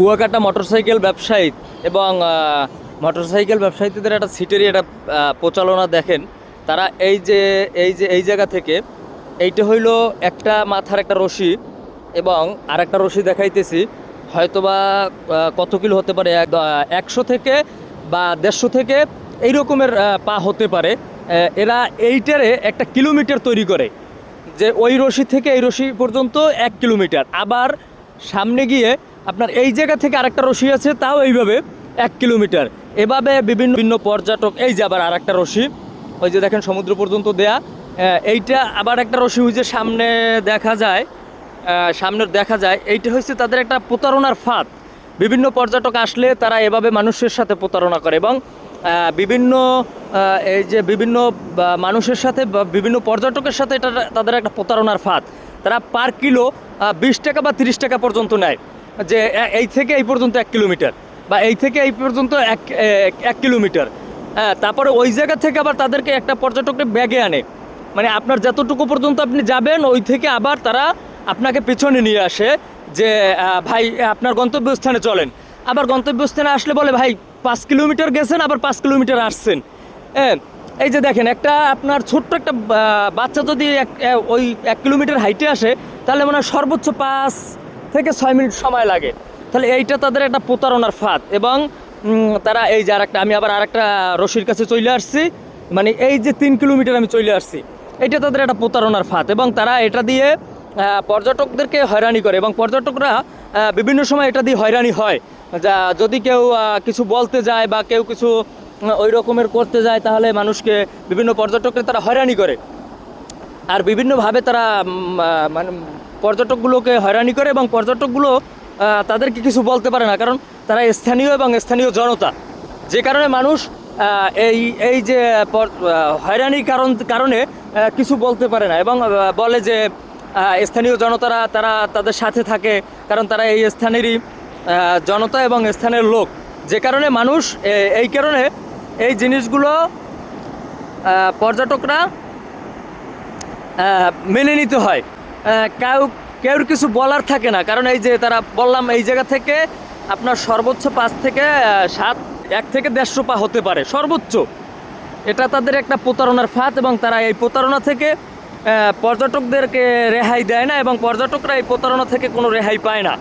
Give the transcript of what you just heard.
Kuakata motorcycle ব্যবসায়ী এবং motorcycle ব্যবসায়ীদের একটা সিটেরই একটা প্রচালনা দেখেন। তারা এই যে এই যে, এই জায়গা থেকে এইটা হইল একটা মাথার একটা রশি এবং আর একটা রশি দেখাইতেছি। হয়তোবা কত কিলো হতে পারে? এক- একশো থেকে বা দেড়শো থেকে এই রকমের পা হতে পারে। এরা এইটারে একটা কিলোমিটার তৈরি করে যে ওই রশি থেকে এই রশি পর্যন্ত এক কিলোমিটার। আবার সামনে গিয়ে আপনার এই জায়গা থেকে আরেকটা রশি আছে, তাও এইভাবে এক কিলোমিটার। এভাবে বিভিন্ন বিভিন্ন পর্যটক, এই যে আবার আরেকটা রশি, ওই যে দেখেন সমুদ্র পর্যন্ত দেয়া। এইটা আবার একটা রশি যে সামনে দেখা যায় সামনে দেখা যায়, এইটা হচ্ছে তাদের একটা প্রতারণার ফাঁদ। বিভিন্ন পর্যটক আসলে তারা এভাবে মানুষের সাথে প্রতারণা করে এবং বিভিন্ন এই যে বিভিন্ন মানুষের সাথে বিভিন্ন পর্যটকের সাথে এটা তাদের একটা প্রতারণার ফাঁদ। তারা পার কিলো বিশ টাকা বা তিরিশ টাকা পর্যন্ত নেয়। যে এই থেকে এই পর্যন্ত এক কিলোমিটার বা এই থেকে এই পর্যন্ত এক এক- কিলোমিটার। হ্যাঁ তারপরে ওই জায়গা থেকে আবার তাদেরকে একটা পর্যটকের ব্যাগে আনে। মানে আপনার যতটুকু পর্যন্ত আপনি যাবেন, ওই থেকে আবার তারা আপনাকে পিছনে নিয়ে আসে যে ভাই আপনার গন্তব্যস্থানে চলেন। আবার গন্তব্যস্থানে আসলে বলে, ভাই, পাঁচ কিলোমিটার গেছেন, আবার পাঁচ কিলোমিটার আসছেন। হ্যাঁ এই যে দেখেন, একটা আপনার ছোট্ট একটা বাচ্চা যদি এক ওই এক কিলোমিটার হাইটে আসে, তাহলে মনে হয় সর্বোচ্চ পাঁচ থেকে ছয় মিনিট সময় লাগে। তাহলে এইটা তাদের একটা প্রতারণার ফাঁদ এবং তারা এই যে আরেকটা, আমি আবার আরেকটা রশির কাছে চলে আসছি। মানে এই যে তিন কিলোমিটার আমি চলে আসছি। এটা তাদের একটা প্রতারণার ফাঁদ এবং তারা এটা দিয়ে পর্যটকদেরকে হয়রানি করে এবং পর্যটকরা বিভিন্ন সময় এটা দিয়ে হয়রানি হয়। যা যদি কেউ কিছু বলতে যায় বা কেউ কিছু ওই রকমের করতে যায়, তাহলে মানুষকে, বিভিন্ন পর্যটককে তারা হয়রানি করে। আর বিভিন্নভাবে তারা মানে পর্যটকগুলোকে হয়রানি করে এবং পর্যটকগুলো তাদেরকে কিছু বলতে পারে না, কারণ তারা স্থানীয় এবং স্থানীয় জনতা। যে কারণে মানুষ এই এই যে হয়রানির কারণ, কারণে কিছু বলতে পারে না এবং বলে যে স্থানীয় জনতারা, তারা তাদের সাথে থাকে, কারণ তারা এই স্থানেরই জনতা এবং স্থানের লোক। যে কারণে মানুষ এই কারণে এই জিনিসগুলো পর্যটকরা মেনে নিতে হয়। কেউ কেউর কিছু বলার থাকে না। কারণ এই যে তারা বললাম এই জায়গা থেকে আপনার সর্বোচ্চ পাঁচ থেকে সাত, এক থেকে দেড়শো পা হতে পারে, সর্বোচ্চ। এটা তাদের একটা প্রতারণার ফাঁদ এবং তারা এই প্রতারণা থেকে পর্যটকদেরকে রেহাই দেয় না এবং পর্যটকরা এই প্রতারণা থেকে কোনো রেহাই পায় না।